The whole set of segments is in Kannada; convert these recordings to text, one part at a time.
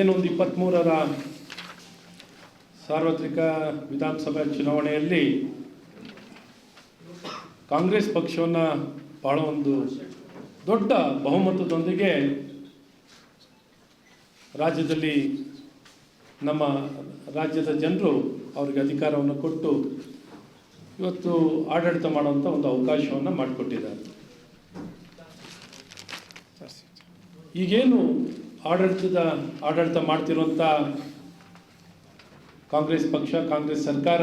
ಏನೊಂದು ಇಪ್ಪತ್ತ್ಮೂರರ ಸಾರ್ವತ್ರಿಕ ವಿಧಾನಸಭಾ ಚುನಾವಣೆಯಲ್ಲಿ ಕಾಂಗ್ರೆಸ್ ಪಕ್ಷವನ್ನು ಭಾಳ ಒಂದು ದೊಡ್ಡ ಬಹುಮತದೊಂದಿಗೆ ರಾಜ್ಯದಲ್ಲಿ ನಮ್ಮ ರಾಜ್ಯದ ಜನರು ಅವರಿಗೆ ಅಧಿಕಾರವನ್ನು ಕೊಟ್ಟು ಇವತ್ತು ಆಡಳಿತ ಮಾಡುವಂಥ ಒಂದು ಅವಕಾಶವನ್ನು ಮಾಡಿಕೊಟ್ಟಿದ್ದಾರೆ. ಈಗೇನು ಆಡಳಿತದ ಆಡಳಿತ ಮಾಡ್ತಿರುವಂಥ ಕಾಂಗ್ರೆಸ್ ಪಕ್ಷ, ಕಾಂಗ್ರೆಸ್ ಸರ್ಕಾರ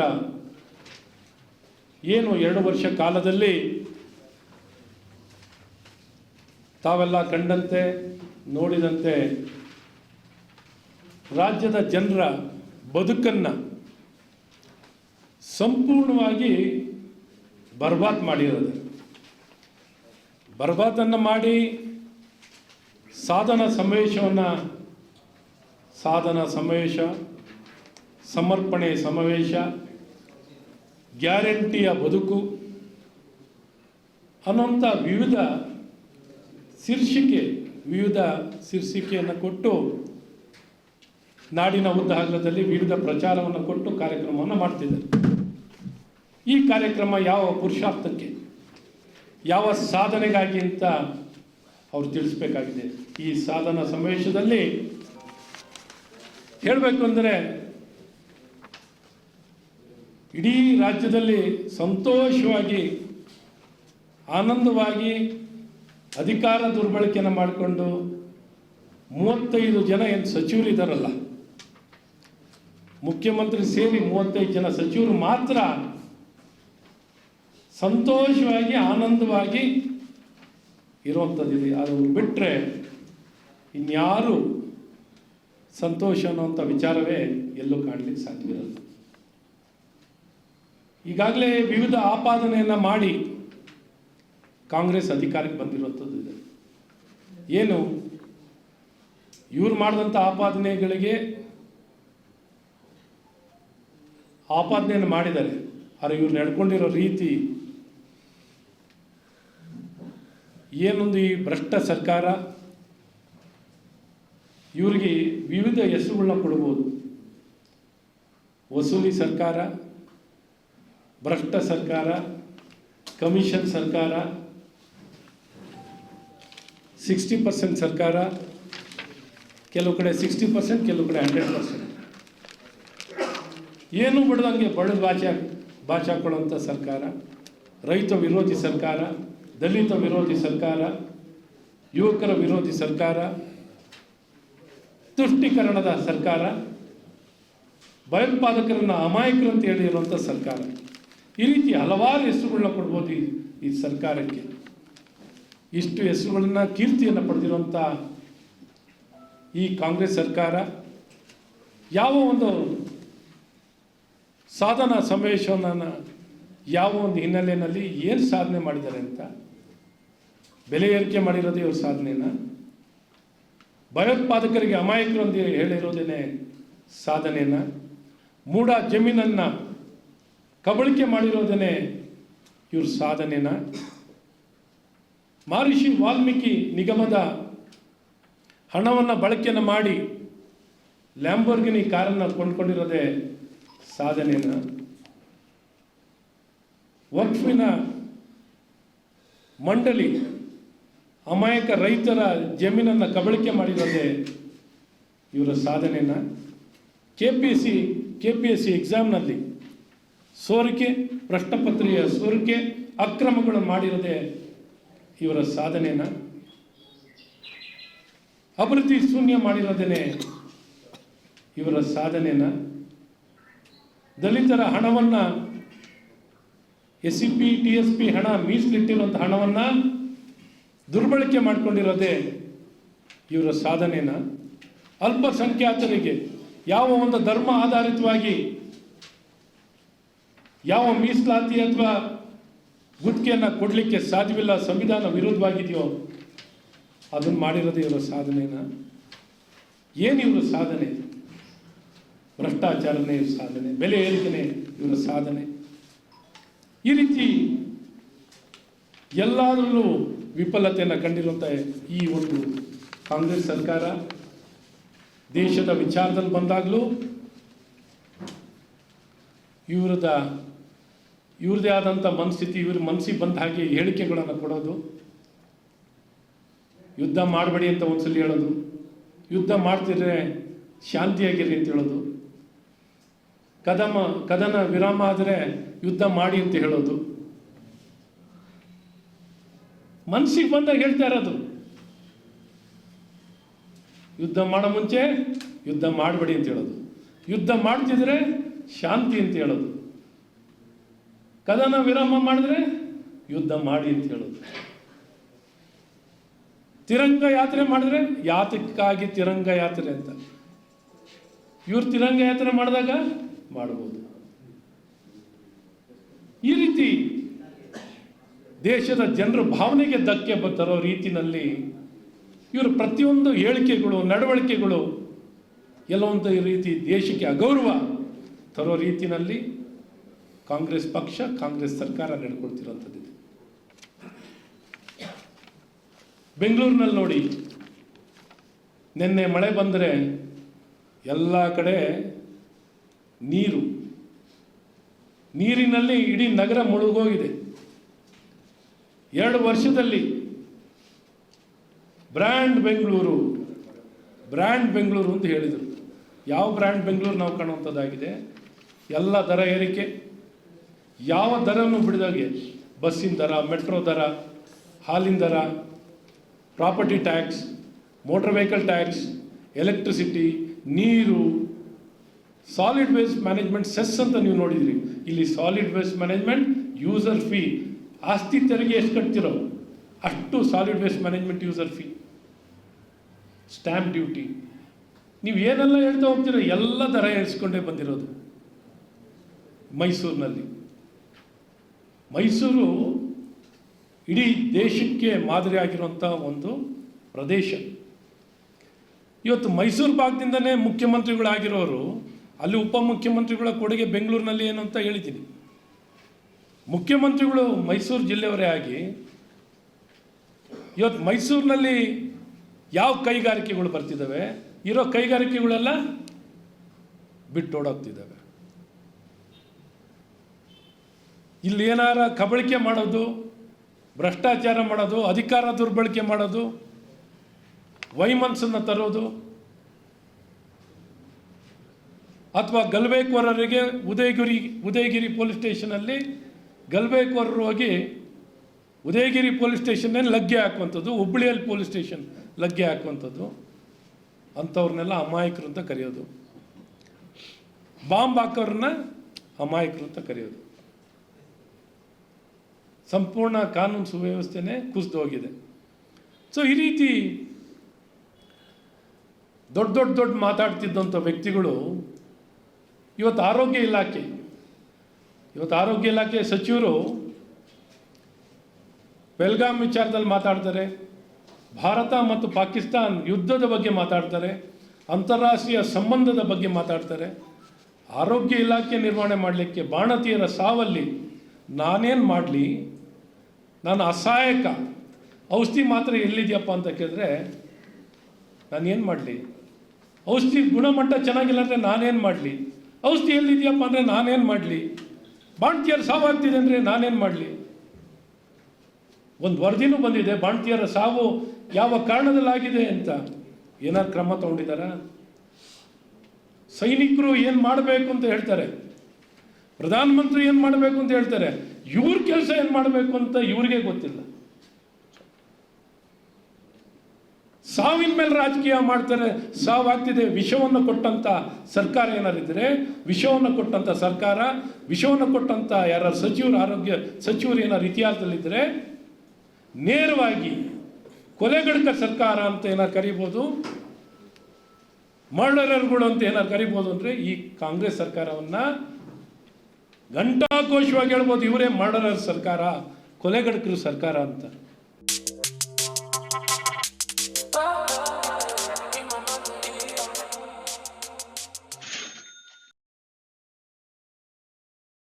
ಏನು ಎರಡು ವರ್ಷ ಕಾಲದಲ್ಲಿ ತಾವೆಲ್ಲ ಕಂಡಂತೆ, ನೋಡಿದಂತೆ ರಾಜ್ಯದ ಜನರ ಬದುಕನ್ನು ಸಂಪೂರ್ಣವಾಗಿ ಬರ್ಬಾದ್ ಮಾಡಿರೋದು. ಬರ್ಬಾದನ್ನು ಮಾಡಿ ಸಾಧನ ಸಮಾವೇಶವನ್ನು ಸಾಧನ ಸಮಾವೇಶ, ಸಮರ್ಪಣೆ ಸಮಾವೇಶ, ಗ್ಯಾರಂಟಿಯ ಬದುಕು ಅನ್ನೋಂಥ ವಿವಿಧ ಶೀರ್ಷಿಕೆ, ವಿವಿಧ ಶೀರ್ಷಿಕೆಯನ್ನು ಕೊಟ್ಟು ನಾಡಿನ ಉದ್ದಹಗಲದಲ್ಲಿ ವಿವಿಧ ಪ್ರಚಾರವನ್ನು ಕೊಟ್ಟು ಕಾರ್ಯಕ್ರಮವನ್ನು ಮಾಡ್ತಿದ್ದಾರೆ. ಈ ಕಾರ್ಯಕ್ರಮ ಯಾವ ಪುರುಷಾರ್ಥಕ್ಕೆ, ಯಾವ ಸಾಧನೆಗಾಗಿ ಅಂತ ಅವ್ರು ತಿಳಿಸ್ಬೇಕಾಗಿದೆ. ಈ ಸಾಧನ ಸಮಾವೇಶದಲ್ಲಿ ಹೇಳಬೇಕು ಅಂದರೆ ಇಡೀ ರಾಜ್ಯದಲ್ಲಿ ಸಂತೋಷವಾಗಿ, ಆನಂದವಾಗಿ ಅಧಿಕಾರ ದುರ್ಬಳಕೆಯನ್ನು ಮಾಡಿಕೊಂಡು ಮೂವತ್ತೈದು ಜನ ಏನು ಸಚಿವರು ಇದ್ದಾರಲ್ಲ ಮುಖ್ಯಮಂತ್ರಿ ಸೇರಿ ಮೂವತ್ತೈದು ಜನ ಸಚಿವರು ಮಾತ್ರ ಸಂತೋಷವಾಗಿ, ಆನಂದವಾಗಿ ಇರುವಂಥದ್ದಿದೆ ಅದನ್ನು ಬಿಟ್ಟರೆ ಇನ್ಯಾರು ಸಂತೋಷ ಅನ್ನೋವಂಥ ವಿಚಾರವೇ ಎಲ್ಲೂ ಕಾಣಲಿಕ್ಕೆ ಸಾಧ್ಯವಿರಲ್ಲ. ಈಗಾಗಲೇ ವಿವಿಧ ಆಪಾದನೆಯನ್ನು ಮಾಡಿ ಕಾಂಗ್ರೆಸ್ ಅಧಿಕಾರಕ್ಕೆ ಬಂದಿರುವಂಥದ್ದು ಇದೆ. ಏನು? ಇವ್ರು ಮಾಡಿದಂಥ ಆಪಾದನೆಗಳಿಗೆ ಆಪಾದನೆಯನ್ನು ಮಾಡಿದ್ದಾರೆ. ಆದರೆ ಇವ್ರು ನಡ್ಕೊಂಡಿರೋ ರೀತಿ ಏನೊಂದು ಈ ಭ್ರಷ್ಟ ಸರ್ಕಾರ, ಇವರಿಗೆ ವಿವಿಧ ಹೆಸರುಗಳನ್ನ ಕೊಡ್ಬೋದು. ವಸೂಲಿ ಸರ್ಕಾರ, ಭ್ರಷ್ಟ ಸರ್ಕಾರ, ಕಮಿಷನ್ ಸರ್ಕಾರ, ಸಿಕ್ಸ್ಟಿ ಪರ್ಸೆಂಟ್ ಸರ್ಕಾರ, ಕೆಲವು ಕಡೆ ಸಿಕ್ಸ್ಟಿ ಪರ್ಸೆಂಟ್, ಕೆಲವು ಕಡೆ ಹಂಡ್ರೆಡ್ ಪರ್ಸೆಂಟ್. ಏನು ಬಿಡ್ದಂಗೆ ಬಡದ ಭಾಷೆ ಭಾಷೆ ಹಾಕೊಳ್ಳೋಂಥ ಸರ್ಕಾರ, ರೈತ ವಿರೋಧಿ ಸರ್ಕಾರ ದಲಿತ ವಿರೋಧಿ ಸರ್ಕಾರ, ಯುವಕರ ವಿರೋಧಿ ಸರ್ಕಾರ, ತುಷ್ಟೀಕರಣದ ಸರ್ಕಾರ, ಭಯೋತ್ಪಾದಕರನ್ನು ಅಮಾಯಕರು ಅಂತ ಹೇಳಿರುವಂಥ ಸರ್ಕಾರ. ಈ ರೀತಿ ಹಲವಾರು ಹೆಸರುಗಳನ್ನ ಕೊಡ್ಬೋದು ಈ ಸರ್ಕಾರಕ್ಕೆ. ಇಷ್ಟು ಹೆಸರುಗಳನ್ನ, ಕೀರ್ತಿಯನ್ನು ಪಡೆದಿರುವಂಥ ಈ ಕಾಂಗ್ರೆಸ್ ಸರ್ಕಾರ, ಯಾವ ಒಂದು ಸಾಧನ ಸಮಾವೇಶವನ್ನು, ಯಾವ ಒಂದು ಹಿನ್ನೆಲೆಯಲ್ಲಿ ಏನು ಸಾಧನೆ ಮಾಡಿದ್ದಾರೆ ಅಂತ ಬೆಲೆ ಏರಿಕೆ ಮಾಡಿರೋದೇ ಇವ್ರ ಸಾಧನೆನ. ಭಯೋತ್ಪಾದಕರಿಗೆ ಅಮಾಯಕರು ಅಂತ ಹೇಳಿರೋದೇನೆ ಸಾಧನೆನ. ಮೂಢ ಜಮೀನನ್ನು ಕಬಳಿಕೆ ಮಾಡಿರೋದೇನೆ ಇವ್ರ ಸಾಧನೆನ. ಮಹರ್ಷಿ ವಾಲ್ಮೀಕಿ ನಿಗಮದ ಹಣವನ್ನು ಬಳಕೆಯನ್ನು ಮಾಡಿ ಲ್ಯಾಂಬೋರ್ಗಿನಿ ಕಾರನ್ನು ಕೊಂಡ್ಕೊಂಡಿರೋದೇ ಸಾಧನೆನ. ವಕ್ಫಿನ ಮಂಡಳಿ ಅಮಾಯಕ ರೈತರ ಜಮೀನನ್ನು ಕಬಳಿಕೆ ಮಾಡಿರೋದೇ ಇವರ ಸಾಧನೆಯನ್ನು K P S C K P S C ಎಕ್ಸಾಮ್ನಲ್ಲಿ ಸೋರಿಕೆ, ಪ್ರಶ್ನಪತ್ರಿಕೆಯ ಸೋರಿಕೆ, ಅಕ್ರಮಗಳು ಮಾಡಿರೋದೇ ಇವರ ಸಾಧನೆಯನ್ನು ಅಭಿವೃದ್ಧಿ ಶೂನ್ಯ ಮಾಡಿರೋದೇನೆ ಇವರ ಸಾಧನೆಯನ್ನು ದಲಿತರ ಹಣವನ್ನು S C P T S P ಹಣ ಮೀಸಲಿಟ್ಟಿರುವಂಥ ಹಣವನ್ನು ದುರ್ಬಳಕೆ ಮಾಡಿಕೊಂಡಿರೋದೇ ಇವರ ಸಾಧನೆನ ಅಲ್ಪಸಂಖ್ಯಾತರಿಗೆ ಯಾವ ಒಂದು ಧರ್ಮ ಆಧಾರಿತವಾಗಿ ಯಾವ ಮೀಸಲಾತಿ ಅಥವಾ ಗುತ್ತಿಗೆಯನ್ನು ಕೊಡಲಿಕ್ಕೆ ಸಾಧ್ಯವಿಲ್ಲ, ಸಂವಿಧಾನ ವಿರೋಧವಾಗಿದೆಯೋ ಅದನ್ನು ಮಾಡಿರೋದೇ ಇವರ ಸಾಧನೆನ. ಏನು ಇವರ ಸಾಧನೆ? ಭ್ರಷ್ಟಾಚಾರನೇ ಇವ್ರ ಸಾಧನೆ, ಬೆಲೆ ಏರಿಕೆನೇ ಇವರ ಸಾಧನೆ. ಈ ರೀತಿ ಎಲ್ಲದರಲ್ಲೂ ವಿಫಲತೆಯನ್ನು ಕಂಡಿರುವಂಥ ಈ ಒಂದು ಕಾಂಗ್ರೆಸ್ ಸರ್ಕಾರ ದೇಶದ ವಿಚಾರದಲ್ಲಿ ಬಂದಾಗಲೂ ಇವ್ರದ ಇವ್ರದೇ ಆದಂಥ ಮನಸ್ಥಿತಿ, ಇವ್ರ ಮನಸ್ಸಿಗೆ ಬಂದ ಹಾಗೆ ಹೇಳಿಕೆಗಳನ್ನು ಕೊಡೋದು. ಯುದ್ಧ ಮಾಡಬೇಡಿ ಅಂತ ಒಂದ್ಸಲಿ ಹೇಳೋದು. ಯುದ್ಧ ಮಾಡ್ತಿದ್ರೆ ಶಾಂತಿಯಾಗಿರಿ ಅಂತ ಹೇಳೋದು. ಕದಮ, ಕದನ ವಿರಾಮ ಆದರೆ ಯುದ್ಧ ಮಾಡಿ ಅಂತ ಹೇಳೋದು. ಮನಸ್ಸಿಗೆ ಬಂದಾಗ ಹೇಳ್ತಾ ಇರೋದು. ಯುದ್ಧ ಮಾಡೋ ಮುಂಚೆ, ಯುದ್ಧ ಮಾಡಬೇಡಿ ಅಂತ ಹೇಳೋದು. ಯುದ್ಧ ಮಾಡ್ತಿದ್ರೆ ಶಾಂತಿ ಅಂತ ಹೇಳೋದು. ಕದನ ವಿರಾಮ ಮಾಡಿದ್ರೆ ಯುದ್ಧ ಮಾಡಿ ಅಂತ ಹೇಳೋದು. ತಿರಂಗ ಯಾತ್ರೆ ಮಾಡಿದ್ರೆ ಯಾತಕ್ಕಾಗಿ ತಿರಂಗ ಯಾತ್ರೆ ಅಂತ. ಇವ್ರು ತಿರಂಗ ಯಾತ್ರೆ ಮಾಡಿದಾಗ ಮಾಡ್ಬೋದು. ಈ ರೀತಿ ದೇಶದ ಜನರ ಭಾವನೆಗೆ ಧಕ್ಕೆ ಬ- ತರೋ ಇವರ ಪ್ರತಿಯೊಂದು ಹೇಳಿಕೆಗಳು, ನಡವಳಿಕೆಗಳು ಎಲ್ಲೊಂದು ರೀತಿ ದೇಶಕ್ಕೆ ಅಗೌರವ ತರೋ ರೀತಿಯಲ್ಲಿ ಕಾಂಗ್ರೆಸ್ ಪಕ್ಷ, ಕಾಂಗ್ರೆಸ್ ಸರ್ಕಾರ ನಡ್ಕೊಳ್ತಿರೋಂಥದ್ದಿದೆ. ಬೆಂಗಳೂರಿನಲ್ಲಿ ನೋಡಿ, ನಿನ್ನೆ ಮಳೆ ಬಂದರೆ ಎಲ್ಲ ಕಡೆ ನೀರು. ನೀರಿನಲ್ಲಿ ಇಡೀ ನಗರ ಮುಳುಗೋಗಿದೆ. ಎರಡು ವರ್ಷದಲ್ಲಿ ಬ್ರ್ಯಾಂಡ್ ಬೆಂಗಳೂರು ಬ್ರ್ಯಾಂಡ್ ಬೆಂಗಳೂರು ಅಂತ ಹೇಳಿದರು. ಯಾವ ಬ್ರ್ಯಾಂಡ್ ಬೆಂಗಳೂರು ನಾವು ಕಾಣುವಂಥದ್ದಾಗಿದೆ? ಎಲ್ಲ ದರ ಏರಿಕೆ, ಯಾವ ದರನೂ ಬಿಡಿದಾಗೆ? ಬಸ್ಸಿನ ದರ, ಮೆಟ್ರೋ ದರ, ಹಾಲಿನ ದರ, property tax, motor vehicle tax, electricity, ನೀರು, ಸಾಲಿಡ್ ವೇಸ್ಟ್ ಮ್ಯಾನೇಜ್ಮೆಂಟ್ ಸೆಸ್ ಅಂತ ನೀವು ನೋಡಿದ್ರಿ. ಇಲ್ಲಿ solid waste management, user fee ಆಸ್ತಿ ತೆರಿಗೆ ಎಷ್ಟು ಕಟ್ತಿರೋ ಅಷ್ಟು solid waste management user fee stamp duty ನೀವು ಏನೆಲ್ಲ ಹೇಳ್ತಾ ಹೋಗ್ತೀರೋ ಎಲ್ಲ ದರ ಏರಿಸ್ಕೊಂಡೇ ಬಂದಿರೋದು ಮೈಸೂರಿನಲ್ಲಿ. ಮೈಸೂರು ಇಡೀ ದೇಶಕ್ಕೆ ಮಾದರಿಯಾಗಿರುವಂಥ ಒಂದು ಪ್ರದೇಶ. ಇವತ್ತು ಮೈಸೂರು ಭಾಗದಿಂದನೇ ಮುಖ್ಯಮಂತ್ರಿಗಳಾಗಿರೋರು, ಅಲ್ಲಿ ಉಪಮುಖ್ಯಮಂತ್ರಿಗಳ ಕೊಡುಗೆ ಬೆಂಗಳೂರಿನಲ್ಲಿ ಏನು ಅಂತ ಹೇಳಿದ್ದೀನಿ. ಮುಖ್ಯಮಂತ್ರಿಗಳು ಮೈಸೂರು ಜಿಲ್ಲೆಯವರೇ ಆಗಿ ಇವತ್ತು ಮೈಸೂರಿನಲ್ಲಿ ಯಾವ ಕೈಗಾರಿಕೆಗಳು ಬರ್ತಿದ್ದಾವೆ? ಇರೋ ಕೈಗಾರಿಕೆಗಳೆಲ್ಲ ಬಿಟ್ಟೋಡೋಗ್ತಿದ್ದಾವೆ ಇಲ್ಲಿ ಏನಾರ ಕಬಳಿಕೆ ಮಾಡೋದು, ಭ್ರಷ್ಟಾಚಾರ ಮಾಡೋದು, ಅಧಿಕಾರ ದುರ್ಬಳಕೆ ಮಾಡೋದು ವೈಮನಸ್ಸನ್ನು ತರೋದು, ಅಥವಾ ಗಲ್ಬೇಕೋರರಿಗೆ ಉದಯಗಿರಿ ಉದಯಗಿರಿ ಪೊಲೀಸ್ ಸ್ಟೇಷನಲ್ಲಿ ಗಲ್ಬೇಕೋರರು ಹೋಗಿ ಉದಯಗಿರಿ ಪೊಲೀಸ್ ಸ್ಟೇಷನ್ನಲ್ಲಿ ಲಗ್ಗೆ ಹಾಕುವಂಥದ್ದು ಹುಬ್ಬಳ್ಳಿಯಲ್ಲಿ ಪೊಲೀಸ್ ಸ್ಟೇಷನ್ ಲಗ್ಗೆ ಹಾಕುವಂಥದ್ದು, ಅಂಥವ್ರನ್ನೆಲ್ಲ ಅಮಾಯಕರು ಅಂತ ಕರೆಯೋದು. ಬಾಂಬ್ ಹಾಕೋರನ್ನ ಅಮಾಯಕರು ಅಂತ ಕರೆಯೋದು. ಸಂಪೂರ್ಣ ಕಾನೂನು ಸುವ್ಯವಸ್ಥೆನೇ ಕುಸಿದು ಹೋಗಿದೆ. ಸೊ ಈ ರೀತಿ ದೊಡ್ಡ ದೊಡ್ಡ ದೊಡ್ಡ ಮಾತಾಡ್ತಿದ್ದಂಥ ವ್ಯಕ್ತಿಗಳು ಇವತ್ತು ಆರೋಗ್ಯ ಇಲಾಖೆ ಇವತ್ತು ಆರೋಗ್ಯ ಇಲಾಖೆ ಸಚಿವರು ಬೆಲ್ಗಾಮ್ ವಿಚಾರದಲ್ಲಿ ಮಾತಾಡ್ತಾರೆ. ಭಾರತ ಮತ್ತು ಪಾಕಿಸ್ತಾನ್ ಯುದ್ಧದ ಬಗ್ಗೆ ಮಾತಾಡ್ತಾರೆ. ಅಂತಾರಾಷ್ಟ್ರೀಯ ಸಂಬಂಧದ ಬಗ್ಗೆ ಮಾತಾಡ್ತಾರೆ. ಆರೋಗ್ಯ ಇಲಾಖೆ ನಿರ್ವಹಣೆ ಮಾಡಲಿಕ್ಕೆ ಬಾಣತಿಯರ ಸಾವಲ್ಲಿ ನಾನೇನು ಮಾಡಲಿ? ನಾನು ಅಸಹಾಯಕ. ಔಷಧಿ ಮಾತ್ರ ಎಲ್ಲಿದೆಯಪ್ಪ ಅಂತ ಕೇಳಿದ್ರೆ ನಾನೇನು ಮಾಡಲಿ? ಔಷಧಿ ಗುಣಮಟ್ಟ ಚೆನ್ನಾಗಿಲ್ಲ ಅಂದರೆ ನಾನೇನು ಮಾಡಲಿ? ಔಷಧಿ ಎಲ್ಲಿದೆಯಪ್ಪ ಅಂದರೆ ನಾನೇನು ಮಾಡಲಿ? ಬಾಣ್ತಿಯರ ಸಾವಾಗ್ತಿದೆ ಅಂದರೆ ನಾನೇನು ಮಾಡಲಿ? ಒಂದು ವರದಿನೂ ಬಂದಿದೆ, ಬಾಣ್ತಿಯರ ಸಾವು ಯಾವ ಕಾರಣದಲ್ಲಾಗಿದೆ ಅಂತ. ಏನಾದ್ರು ಕ್ರಮ ತಗೊಂಡಿದ್ದಾರಾ? ಸೈನಿಕರು ಏನು ಮಾಡಬೇಕು ಅಂತ ಹೇಳ್ತಾರೆ. ಪ್ರಧಾನಮಂತ್ರಿ ಏನು ಮಾಡಬೇಕು ಅಂತ ಹೇಳ್ತಾರೆ. ಇವ್ರ ಕೆಲಸ ಏನು ಮಾಡಬೇಕು ಅಂತ ಇವ್ರಿಗೆ ಗೊತ್ತಿಲ್ಲ. ಸಾವಿನ ಮೇಲೆ ರಾಜಕೀಯ ಮಾಡ್ತಾರೆ, ಸಾವಾಗ್ತಿದೆ. ವಿಷವನ್ನು ಕೊಟ್ಟಂತ ಸರ್ಕಾರ ಏನಾರಿದ್ರೆ, ವಿಷವನ್ನು ಕೊಟ್ಟಂತ ಸರ್ಕಾರ, ವಿಷವನ್ನು ಕೊಟ್ಟಂತ ಯಾರ ಸಚಿವರು ಆರೋಗ್ಯ ಸಚಿವರು ಏನಾರು ಇತಿಹಾಸದಲ್ಲಿದ್ದರೆ ನೇರವಾಗಿ ಕೊಲೆಗಡಕ ಸರ್ಕಾರ ಅಂತ ಏನಾರು ಕರಿಬೋದು ಮರ್ಡರರ್ಗಳು ಅಂತ ಏನಾರು ಕರಿಬೋದು ಅಂದರೆ ಈ ಕಾಂಗ್ರೆಸ್ ಸರ್ಕಾರವನ್ನು ಘಂಟಾಘೋಷವಾಗಿ ಹೇಳ್ಬೋದು, ಇವರೇ ಮರ್ಡರರ್ ಸರ್ಕಾರ, ಕೊಲೆಗಡಕರು ಸರ್ಕಾರ ಅಂತ.